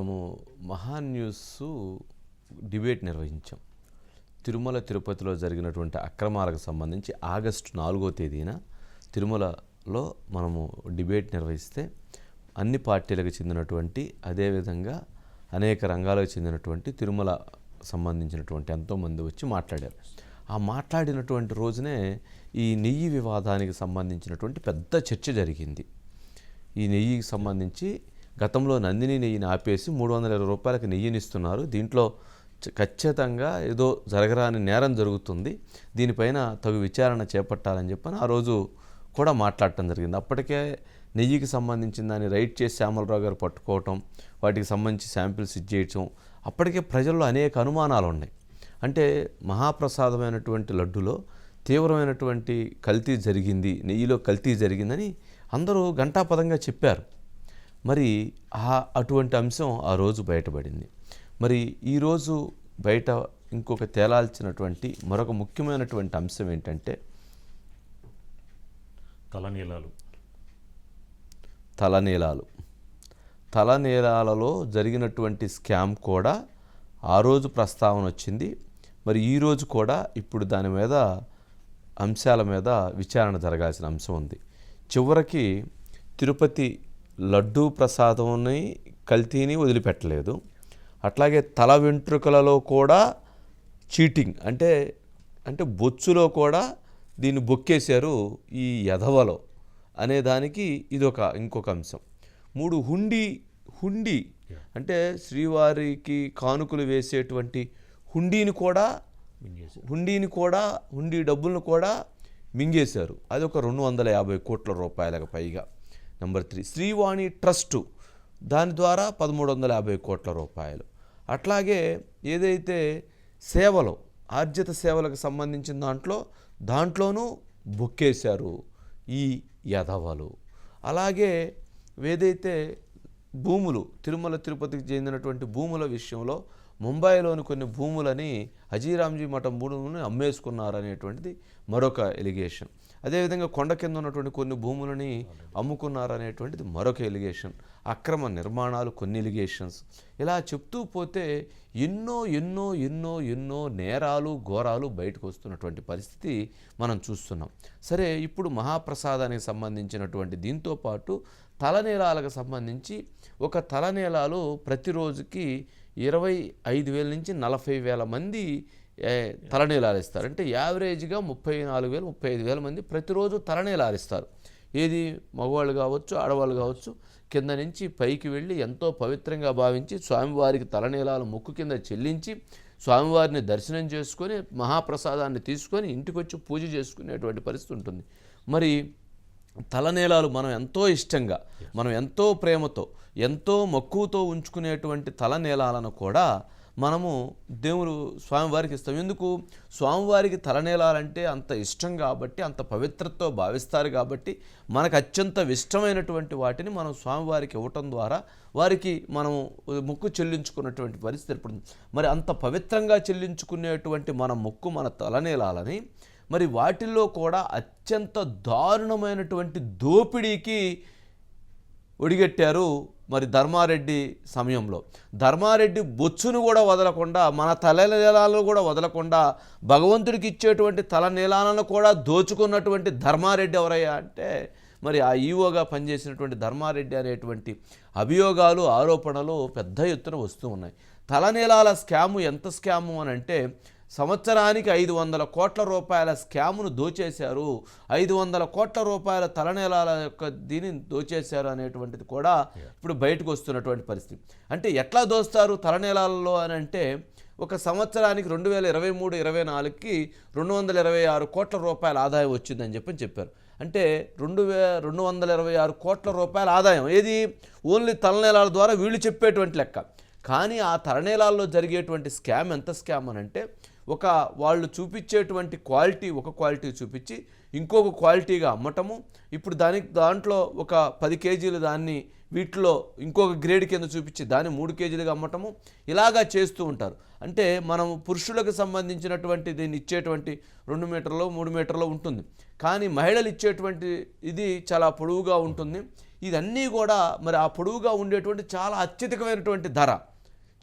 మనము మహా news debate నిర్వహించాం. Tirumala తిరుపతిలో జరిగినటువంటి అక్రమాలకు సంబంధించి ఆగస్టు నాలుగో తేదీన తిరుమలలో మనము డిబేట్ నిర్వహిస్తే అన్ని పార్టీలకు చెందినటువంటి అదేవిధంగా అనేక రంగాలకు చెందినటువంటి తిరుమల సంబంధించినటువంటి ఎంతోమంది వచ్చి మాట్లాడారు. ఆ మాట్లాడినటువంటి రోజునే ఈ నెయ్యి వివాదానికి సంబంధించినటువంటి పెద్ద చర్చ జరిగింది. ఈ నెయ్యికి సంబంధించి గతంలో నందిని నెయ్యిని ఆపేసి మూడు వందల ఇరవై రూపాయలకి నెయ్యిని ఇస్తున్నారు దీంట్లో చ- ఖచ్చితంగా ఏదో జరగరాని నేరం జరుగుతుంది. దీనిపైన తగు విచారణ చేపట్టాలని చెప్పని ఆ రోజు కూడా మాట్లాడటం జరిగింది. అప్పటికే నెయ్యికి సంబంధించిన దాన్ని రైట్ చేసి శ్యామలరావు గారు పట్టుకోవటం వాటికి సంబంధించి శాంపిల్స్ ఇచ్చేయటం అప్పటికే ప్రజల్లో అనేక అనుమానాలు ఉన్నాయి అంటే మహాప్రసాదమైనటువంటి లడ్డులో తీవ్రమైనటువంటి కల్తీ జరిగింది నెయ్యిలో కల్తీ జరిగిందని అందరూ ఘంటాపదంగా చెప్పారు. మరి ఆ అటువంటి అంశం ఆ రోజు బయటపడింది. మరి ఈరోజు బయట ఇంకొక తేలాల్సినటువంటి మరొక ముఖ్యమైనటువంటి అంశం ఏంటంటే తలనీలాలు. తలనీలాలు. తలనీలాలలో జరిగినటువంటి స్కామ్ కూడా ఆ రోజు ప్రస్తావన వచ్చింది. మరి ఈ రోజు కూడా ఇప్పుడు దాని మీద అంశాల మీద విచారణ జరగాల్సిన అంశం ఉంది. చివరికి తిరుపతి లడ్డూ ప్రసాదంని కల్తీని వదిలిపెట్టలేదు. అట్లాగే తల వెంట్రుకలలో కూడా చీటింగ్ అంటే అంటే బొచ్చులో కూడా దీన్ని బొక్కేశారు ఈ యధవలో అనే దానికి ఇదొక ఇంకొక అంశం. మూడు హుండీ హుండీ అంటే శ్రీవారికి కానుకలు వేసేటువంటి హుండీని కూడా హుండీని కూడా హుండీ డబ్బులను కూడా మింగేశారు. అది ఒక రెండు వందల యాభై కోట్ల రూపాయలకు పైగా. నెంబర్ త్రీ శ్రీవాణి ట్రస్టు దాని ద్వారా పదమూడు వందల యాభై కోట్ల రూపాయలు. అట్లాగే ఏదైతే సేవలు ఆర్జిత సేవలకు సంబంధించిన దాంట్లో దాంట్లోనూ బొక్కేశారు ఈ యధవలు అలాగే ఏదైతే భూములు తిరుమల తిరుపతికి చెందినటువంటి భూముల విషయంలో ముంబైలోని కొన్ని భూములని హజీరాంజీ మఠం భూములను అమ్మేసుకున్నారు అనేటువంటిది మరొక ఎలిగేషన్ అదేవిధంగా కొండ కింద ఉన్నటువంటి కొన్ని భూములని అమ్ముకున్నారనేటువంటిది మరొక ఎలిగేషన్ అక్రమ నిర్మాణాలు కొన్ని ఎలిగేషన్స్ ఇలా చెప్తూ పోతే ఎన్నో ఎన్నో ఎన్నో ఎన్నో నేరాలు ఘోరాలు బయటకు వస్తున్నటువంటి పరిస్థితి మనం చూస్తున్నాం. సరే ఇప్పుడు మహాప్రసాదానికి సంబంధించినటువంటి దీంతో పాటు తలనీలాలకు సంబంధించి ఒక తలనీలాలు ప్రతిరోజుకి ఇరవై ఐదు వేల నుంచి నలభై వేల మంది ఏ, ఇస్తారు అంటే యావరేజ్గా ముప్పై నాలుగు వేలు ముప్పై ఐదు వేల మంది ప్రతిరోజు తలనీలారిస్తారు ఏది? మగవాళ్ళు కావచ్చు ఆడవాళ్ళు కావచ్చు కింద నుంచి పైకి వెళ్ళి ఎంతో పవిత్రంగా భావించి స్వామివారికి తలనీలాలు ముక్కు కింద చెల్లించి స్వామివారిని దర్శనం చేసుకొని మహాప్రసాదాన్ని తీసుకొని ఇంటికి వచ్చి పూజ చేసుకునేటువంటి పరిస్థితి ఉంటుంది. మరి తలనీలాలు మనం ఎంతో ఇష్టంగా మనం ఎంతో ప్రేమతో ఎంతో మక్కువతో ఉంచుకునేటువంటి తలనీలాలను కూడా మనము దేవుడు స్వామివారికి ఇస్తాం. ఎందుకు? స్వామివారికి తలనేలాలంటే అంత ఇష్టం కాబట్టి అంత పవిత్రతో భావిస్తారు కాబట్టి మనకు అత్యంత ఇష్టమైనటువంటి వాటిని మనం స్వామివారికి ఇవ్వటం ద్వారా వారికి మనం ముక్కు చెల్లించుకున్నటువంటి పరిస్థితి ఏర్పడుతుంది. మరి అంత పవిత్రంగా చెల్లించుకునేటువంటి మన ముక్కు మన తలనేలాలని మరి వాటిల్లో కూడా అత్యంత దారుణమైనటువంటి దోపిడీకి ఒడిగట్టారు మరి ధర్మారెడ్డి సమయంలో. ధర్మారెడ్డి బొచ్చును కూడా వదలకుండా మన తల తలనీలాలను కూడా వదలకుండా భగవంతుడికి ఇచ్చేటువంటి తల నేలాలను కూడా దోచుకున్నటువంటి ధర్మారెడ్డి ఎవరయ్యా అంటే మరి ఆ ఈవోగా పనిచేసినటువంటి ధర్మారెడ్డి అనేటువంటి అభియోగాలు ఆరోపణలు పెద్ద ఎత్తున వస్తూ ఉన్నాయి. తలనీలాల స్కాము ఎంత స్కాము అని అంటే సంవత్సరానికి ఐదు వందల కోట్ల రూపాయల స్కామును దోచేశారు. ఐదు వందల కోట్ల రూపాయల తలనేలాల యొక్క దీనిని దోచేశారు అనేటువంటిది కూడా ఇప్పుడు బయటకు వస్తున్నటువంటి పరిస్థితి. అంటే ఎట్లా దోస్తారు తలనేలాలలో అని అంటే ఒక సంవత్సరానికి రెండు వేల ఇరవై మూడు ఇరవై నాలుగుకి రెండు వందల ఇరవై ఆరు కోట్ల రూపాయల ఆదాయం వచ్చిందని చెప్పని చెప్పారు. అంటే రెండు వే రెండు వందల ఇరవై ఆరు కోట్ల రూపాయల ఆదాయం. ఏది? ఓన్లీ తలనేలాల ద్వారా వీళ్ళు చెప్పేటువంటి లెక్క. కానీ ఆ తరణేలాల్లో జరిగేటువంటి స్కామ్ ఎంత స్కామ్ అని అంటే ఒక వాళ్ళు చూపించేటువంటి క్వాలిటీ ఒక క్వాలిటీ చూపించి ఇంకొక క్వాలిటీగా అమ్మటము. ఇప్పుడు దానికి దాంట్లో ఒక పది కేజీలు దాన్ని వీటిలో ఇంకొక గ్రేడ్ కింద చూపించి దాన్ని మూడు కేజీలుగా అమ్మటము. ఇలాగా చేస్తూ ఉంటారు. అంటే మనం పురుషులకు సంబంధించినటువంటి దీన్ని ఇచ్చేటువంటి రెండు మీటర్లు మూడు మీటర్లో ఉంటుంది. కానీ మహిళలు ఇచ్చేటువంటి ఇది చాలా పొడవుగా ఉంటుంది. ఇదన్నీ కూడా మరి ఆ పొడవుగా ఉండేటువంటి చాలా అత్యధికమైనటువంటి ధర.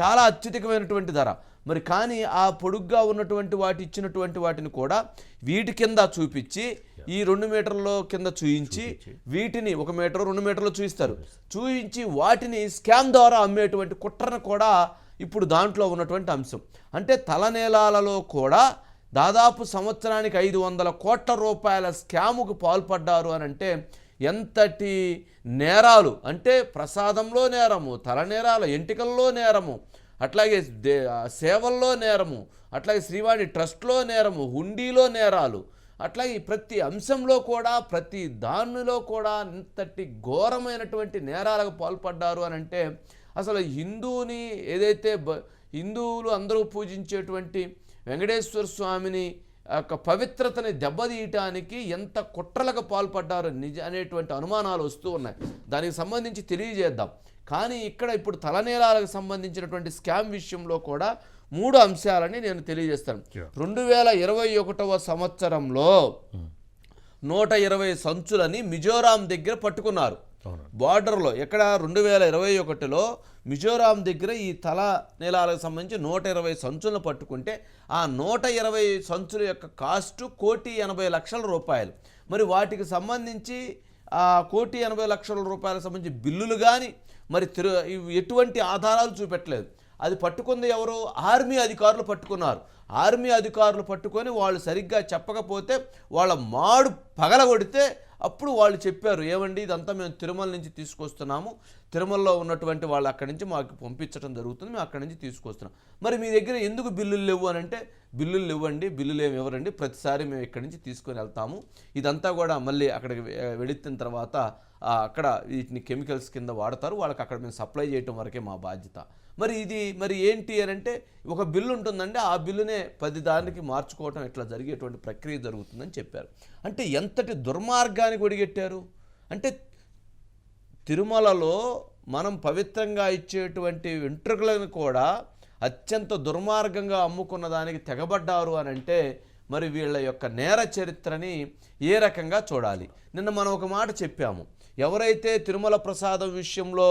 చాలా అత్యధికమైనటువంటి ధర. మరి కానీ ఆ పొడుగ్గా ఉన్నటువంటి వాటి ఇచ్చినటువంటి వాటిని కూడా వీటి కింద చూపించి ఈ రెండు మీటర్ల కింద చూయించి వీటిని ఒక మీటర్ రెండు మీటర్లు చూపిస్తారు చూయించి వాటిని స్కామ్ ద్వారా అమ్మేటువంటి కుట్రను కూడా ఇప్పుడు దాంట్లో ఉన్నటువంటి అంశం. అంటే తలనేలాలలో కూడా దాదాపు సంవత్సరానికి ఐదు వందల కోట్ల రూపాయల స్కాముకు పాల్పడ్డారు అని అంటే ఎంతటి నేరాలు? అంటే ప్రసాదంలో నేరము తల నేరాలు ఎంటికల్లో నేరము అట్లాగే దే సేవల్లో నేరము అట్లాగే శ్రీవాణి ట్రస్ట్లో నేరము హుండీలో నేరాలు అట్లాగే ఈ ప్రతి అంశంలో కూడా ప్రతి దానిలో కూడా ఇంతటి ఘోరమైనటువంటి నేరాలకు పాల్పడ్డారు అని అంటే అసలు హిందువుని ఏదైతే బ- హిందువులు అందరూ పూజించేటువంటి వెంకటేశ్వర స్వామిని యొక్క పవిత్రతని దెబ్బతీయటానికి ఎంత కుట్రలకు పాల్పడ్డారు నిజ అనేటువంటి అనుమానాలు వస్తూ ఉన్నాయి. దానికి సంబంధించి తెలియజేద్దాం. కానీ ఇక్కడ ఇప్పుడు తలనేలాలకు సంబంధించినటువంటి స్కామ్ విషయంలో కూడా మూడు అంశాలని నేను తెలియజేస్తాను. రెండు వేల ఇరవై ఒకటవ సంవత్సరంలో నూట ఇరవై సంచులని మిజోరాం దగ్గర పట్టుకున్నారు. బార్డర్లో ఎక్కడ? రెండు వేల ఇరవై ఒకటిలో మిజోరాం దగ్గర ఈ తల నీలాలకు సంబంధించి నూట ఇరవై సంచులను పట్టుకుంటే ఆ నూట ఇరవై సంచుల యొక్క కాస్ట్ కోటి ఎనభై లక్షల రూపాయలు. మరి వాటికి సంబంధించి కోటి ఎనభై లక్షల రూపాయలకు సంబంధించి బిల్లులు కానీ మరి తిరు ఇవి ఎటువంటి ఆధారాలు చూపెట్టలేదు. అది పట్టుకుంది ఎవరు? ఆర్మీ అధికారులు పట్టుకున్నారు. ఆర్మీ అధికారులు పట్టుకొని వాళ్ళు సరిగ్గా చెప్పకపోతే వాళ్ళ మాడు పగలగొడితే అప్పుడు వాళ్ళు చెప్పారు ఏమండి ఇదంతా మేము తిరుమల నుంచి తీసుకొస్తున్నాము. తిరుమలలో ఉన్నటువంటి వాళ్ళు అక్కడి నుంచి మాకు పంపించడం జరుగుతుంది మేము అక్కడి నుంచి తీసుకొస్తున్నాం. మరి మీ దగ్గర ఎందుకు బిల్లులు లేవు అని అంటే బిల్లులు ఇవ్వండి బిల్లులు ఏమి ఇవ్వరండి ప్రతిసారి మేము ఇక్కడి నుంచి తీసుకొని వెళ్తాము. ఇదంతా కూడా మళ్ళీ అక్కడికి వె- వెళితిన తర్వాత అక్కడ వీటిని కెమికల్స్ కింద వాడతారు వాళ్ళకి అక్కడ మేము సప్లై చేయటం వరకే మా బాధ్యత. మరి ఇది మరి ఏంటి అని అంటే ఒక బిల్లు ఉంటుందండి ఆ బిల్లునే పది దానికి మార్చుకోవటం ఇట్లా జరిగేటువంటి ప్రక్రియ జరుగుతుందని చెప్పారు. అంటే ఎంతటి దుర్మార్గానికి ఒడిగెట్టారు? అంటే తిరుమలలో మనం పవిత్రంగా ఇచ్చేటువంటి వెంట్రుకలను కూడా అత్యంత దుర్మార్గంగా అమ్ముకున్న దానికి తెగబడ్డారు అని అంటే మరి వీళ్ళ యొక్క నేర చరిత్రని ఏ రకంగా చూడాలి? నిన్న మనం ఒక మాట చెప్పాము. ఎవరైతే తిరుమల ప్రసాదం విషయంలో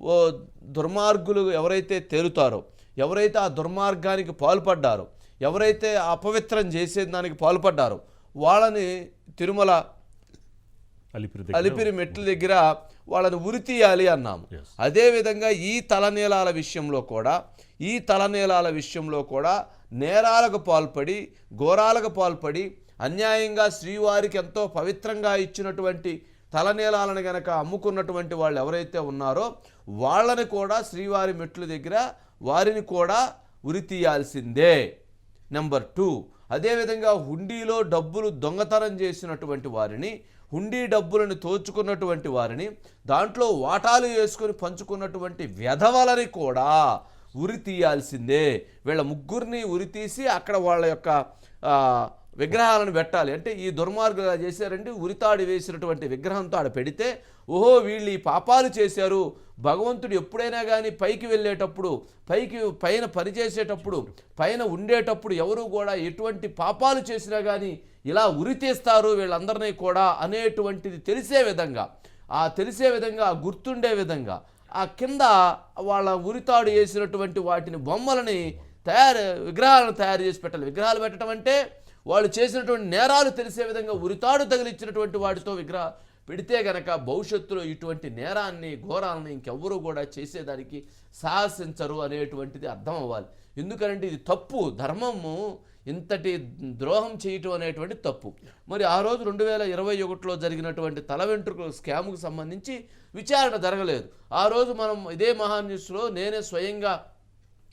ఓ దుర్మార్గులు ఎవరైతే తేలుతారో ఎవరైతే ఆ దుర్మార్గానికి పాల్పడ్డారో ఎవరైతే అపవిత్రం చేసే దానికి పాల్పడ్డారో వాళ్ళని తిరుమల అలిపిరి మెట్ల దగ్గర వాళ్ళని ఉరి తీయాలి అన్నాము. అదేవిధంగా ఈ తలనీలాల విషయంలో కూడా ఈ తలనీలాల విషయంలో కూడా నేరాలకు పాల్పడి ఘోరాలకు పాల్పడి అన్యాయంగా శ్రీవారికి ఎంతో పవిత్రంగా ఇచ్చినటువంటి తలనీలాలను గనక అమ్ముకున్నటువంటి వాళ్ళు ఎవరైతే ఉన్నారో వాళ్ళని కూడా శ్రీవారి మెట్ల దగ్గర వారిని కూడా ఉరి తీయాల్సిందే నెంబర్ టూ అదేవిధంగా హుండీలో డబ్బులు దొంగతనం చేసినటువంటి వారిని హుండీ డబ్బులను తోచుకున్నటువంటి వారిని దాంట్లో వాటాలు వేసుకొని పంచుకున్నటువంటి వ్యధవలని కూడా ఉరి తీయాల్సిందే వీళ్ళ ముగ్గురిని ఉరి తీసి అక్కడ వాళ్ళ యొక్క విగ్రహాలను పెట్టాలి. అంటే ఈ దుర్మార్గులు చేశారంటే ఉరితాడు వేసినటువంటి విగ్రహంతో ఆడ పెడితే ఓహో వీళ్ళు ఈ పాపాలు చేశారు. భగవంతుడు ఎప్పుడైనా కానీ పైకి వెళ్ళేటప్పుడు పైకి పైన పనిచేసేటప్పుడు పైన ఉండేటప్పుడు ఎవరు కూడా ఎటువంటి పాపాలు చేసినా కానీ ఇలా ఉరి తీస్తారు వీళ్ళందరినీ కూడా అనేటువంటిది తెలిసే విధంగా. ఆ తెలిసే విధంగా గుర్తుండే విధంగా ఆ కింద వాళ్ళ ఉరితాడు వేసినటువంటి వాటిని బొమ్మలని తయారు విగ్రహాలను తయారు చేసి పెట్టాలి. విగ్రహాలు పెట్టడం అంటే వాళ్ళు చేసినటువంటి నేరాలు తెలిసే విధంగా ఉరితాడు తగిలిచ్చినటువంటి వాటితో విగ్రహ పెడితే గనక భవిష్యత్తులో ఇటువంటి నేరాన్ని ఘోరాలని ఇంకెవ్వరూ కూడా చేసేదానికి సాహసించరు అనేటువంటిది అర్థం అవ్వాలి. ఎందుకంటే ఇది తప్పు. ధర్మము ఇంతటి ద్రోహం చేయటం అనేటువంటి తప్పు. మరి ఆ రోజు రెండు వేల ఇరవై ఒకటిలో జరిగినటువంటి తల వెంట్రుకల స్కామ్కు సంబంధించి విచారణ జరగలేదు. ఆ రోజు మనం ఇదే మహా నేనే స్వయంగా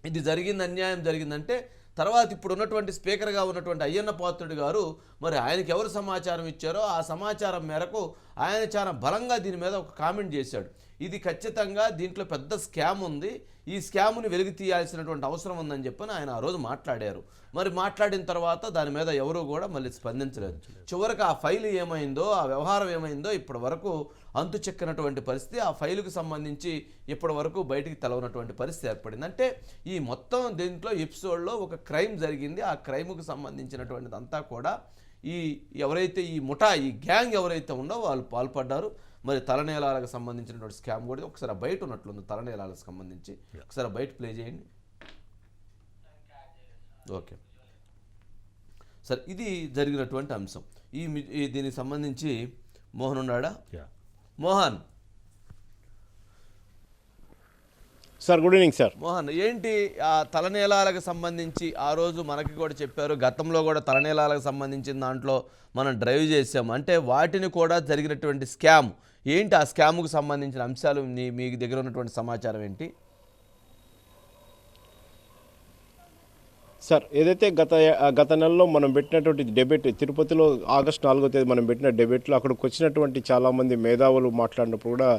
ఇది జరిగింది అన్యాయం జరిగిందంటే తర్వాత ఇప్పుడు ఉన్నటువంటి స్పీకర్గా ఉన్నటువంటి అయ్యన్న పాత్రుడు గారు మరి ఆయనకి ఎవరు సమాచారం ఇచ్చారో ఆ సమాచారం మేరకు ఆయన చాలా బలంగా దీని మీద ఒక కామెంట్ చేశాడు. ఇది ఖచ్చితంగా దీంట్లో పెద్ద స్కామ్ ఉంది. ఈ స్కామ్ని వెలుగు తీయాల్సినటువంటి అవసరం ఉందని చెప్పని ఆయన ఆ రోజు మాట్లాడారు. మరి మాట్లాడిన తర్వాత దాని మీద ఎవరు కూడా మళ్ళీ స్పందించలేదు. చివరికి ఆ ఫైల్ ఏమైందో ఆ వ్యవహారం ఏమైందో ఇప్పటి వరకు అంతు చెక్కనటువంటి పరిస్థితి ఆ ఫైలుకు సంబంధించి ఇప్పటి వరకు బయటికి తెలవనటువంటి పరిస్థితి ఏర్పడింది. అంటే ఈ మొత్తం దీంట్లో ఎపిసోడ్లో ఒక క్రైమ్ జరిగింది. ఆ క్రైమ్కు సంబంధించినటువంటిది అంతా కూడా ఈ ఎవరైతే ఈ ముఠా ఈ గ్యాంగ్ ఎవరైతే ఉందో వాళ్ళు పాల్పడ్డారు. మరి తలనేలాలకు సంబంధించినటువంటి స్కామ్ కూడా ఒకసారి బయట ఉన్నట్లుంది తలనేలాలకు సంబంధించి. ఒకసారి బయట ప్లే చేయండి. ఓకే. సరే ఇది జరిగినటువంటి అంశం. ఈ దీనికి సంబంధించి మోహన్ ఉన్నాడా? Mohan. Sir good evening sir. Mohan ఏంటి ఆ తలనీలాలకు సంబంధించి ఆ రోజు మనకి కూడా చెప్పారు గతంలో కూడా తలనీలాలకు సంబంధించిన దాంట్లో మనం డ్రైవ్ చేసాం అంటే వాటిని కూడా జరిగినటువంటి స్కామ్ ఏంటి ఆ స్కామ్కు సంబంధించిన అంశాలు మీ మీ దగ్గర ఉన్నటువంటి సమాచారం ఏంటి? సార్ ఏదైతే గత గత నెలలో మనం పెట్టినటువంటి డెబేట్ తిరుపతిలో ఆగస్టు నాలుగో తేదీ మనం పెట్టిన డెబేట్లో అక్కడికి వచ్చినటువంటి చాలామంది మేధావులు మాట్లాడినప్పుడు కూడా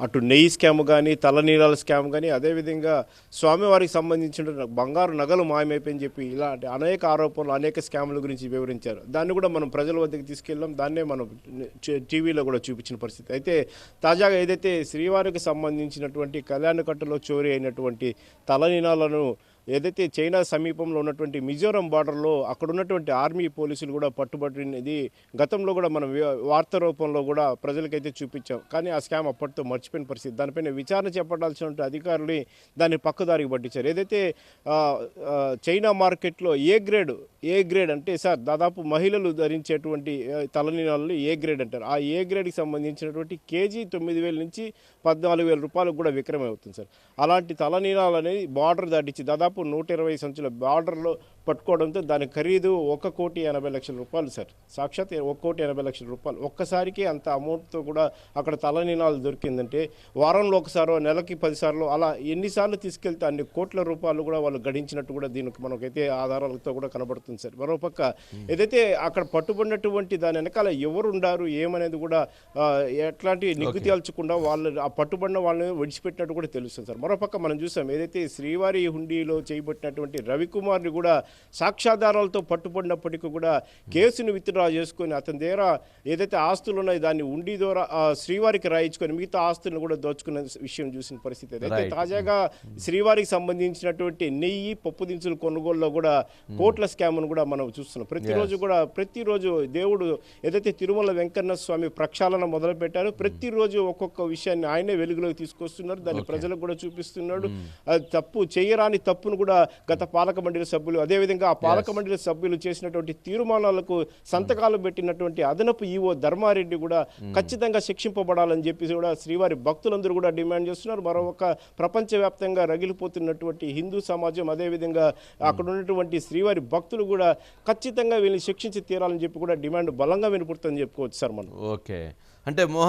అటు నెయ్యి స్కామ్ కానీ తలనీరాల స్కామ్ కానీ అదేవిధంగా స్వామివారికి సంబంధించిన బంగారు నగలు మాయమైపోయని చెప్పి ఇలాంటి అనేక ఆరోపణలు అనేక స్కాముల గురించి వివరించారు. దాన్ని కూడా మనం ప్రజల వద్దకు తీసుకెళ్ళాం. దాన్నే మనం టీవీలో కూడా చూపించిన పరిస్థితి. అయితే తాజాగా ఏదైతే శ్రీవారికి సంబంధించినటువంటి కళ్యాణకట్టలో చోరీ అయినటువంటి తలనీనాలను ఏదైతే చైనా సమీపంలో ఉన్నటువంటి మిజోరం బార్డర్లో అక్కడ ఉన్నటువంటి ఆర్మీ పోలీసులు కూడా పట్టుబడినది గతంలో కూడా మనం వార్త రూపంలో కూడా ప్రజలకైతే చూపించాం. కానీ ఆ స్కామ్ అప్పటితో మర్చిపోయిన పరిస్థితి. దానిపైన విచారణ చేపట్టాల్సిన అధికారులు దాన్ని పక్కదారికి పట్టించారు. ఏదైతే చైనా మార్కెట్లో ఏ గ్రేడ్ ఏ గ్రేడ్ అంటే సార్ దాదాపు మహిళలు ధరించేటువంటి ఆ, ఏ గ్రేడ్ అంటారు? ఆ ఏ గ్రేడ్కి సంబంధించినటువంటి కేజీ తొమ్మిది వేల నుంచి పద్నాలుగు వేల రూపాయలకు కూడా విక్రయం అవుతుంది సార్. అలాంటి తలనీనాలు అనేది బార్డర్ దాటించి దాదాపు నూట ఇరవై సంచుల బార్డర్లో పట్టుకోవడంతో దాని ఖరీదు ఒక కోటి ఎనభై లక్షల రూపాయలు సార్. సాక్షాత్ ఒక కోటి ఎనభై లక్షల రూపాయలు. ఒక్కసారికి అంత అమౌంట్తో కూడా అక్కడ తలనీలాలు దొరికిందంటే వారంలో ఒకసారో నెలకి పదిసార్లు అలా ఎన్నిసార్లు తీసుకెళ్తే అన్ని కోట్ల రూపాయలు కూడా వాళ్ళు గడించినట్టు కూడా దీనికి మనకైతే ఆధారాలతో కూడా కనబడుతుంది సార్. మరోపక్క ఏదైతే అక్కడ పట్టుబడినటువంటి దాని వెనకాల ఎవరు ఉండారు ఏమనేది కూడా ఎట్లాంటి నిగ్గు తేల్చకుండా వాళ్ళు ఆ పట్టుబడిన వాళ్ళని విడిచిపెట్టినట్టు కూడా తెలుస్తుంది సార్. మరోపక్క మనం చూసాం ఏదైతే శ్రీవారి హుండీలో చేయబట్టినటువంటి రవికుమార్ని కూడా సాక్ష్యాధారాలతో పట్టుబడినప్పటికీ కూడా కేసును విత్డ్రా చేసుకొని అతని దగ్గర ఏదైతే ఆస్తులు ఉన్నాయో దాన్ని ఉండి ద్వారా శ్రీవారికి రాయించుకొని మిగతా ఆస్తులను కూడా దోచుకున్న విషయం చూసిన పరిస్థితి అయితే. తాజాగా శ్రీవారికి సంబంధించినటువంటి నెయ్యి పప్పు దినుసుల కొనుగోలులో కూడా కోట్ల స్కామ్ను కూడా మనం చూస్తున్నాం. ప్రతిరోజు కూడా ప్రతిరోజు దేవుడు ఏదైతే తిరుమల వెంకన్న స్వామి ప్రక్షాళన మొదలు పెట్టారో ప్రతిరోజు ఒక్కొక్క విషయాన్ని ఆయనే వెలుగులోకి తీసుకొస్తున్నారు. దాన్ని ప్రజలకు కూడా చూపిస్తున్నాడు. అది తప్పు చేయరాని తప్పును కూడా గత పాలక మండలి సభ్యులు అదేవిధంగా ఆ పాలక మండలి సభ్యులు చేసినటువంటి తీర్మానాలకు సంతకాలు పెట్టినటువంటి అదనపు ఈవో ధర్మారెడ్డి కూడా ఖచ్చితంగా శిక్షింపబడాలని చెప్పి కూడా శ్రీవారి భక్తులందరూ కూడా డిమాండ్ చేస్తున్నారు. మరొక ప్రపంచవ్యాప్తంగా రగిలిపోతున్నటువంటి హిందూ సమాజం అదేవిధంగా అక్కడ ఉన్నటువంటి శ్రీవారి భక్తులు కూడా ఖచ్చితంగా వీళ్ళని శిక్షించి తీరాలని చెప్పి కూడా డిమాండ్ బలంగా వినపడుతుందని చెప్పుకోవచ్చు సార్ మనం. ఓకే అంటే మోహన్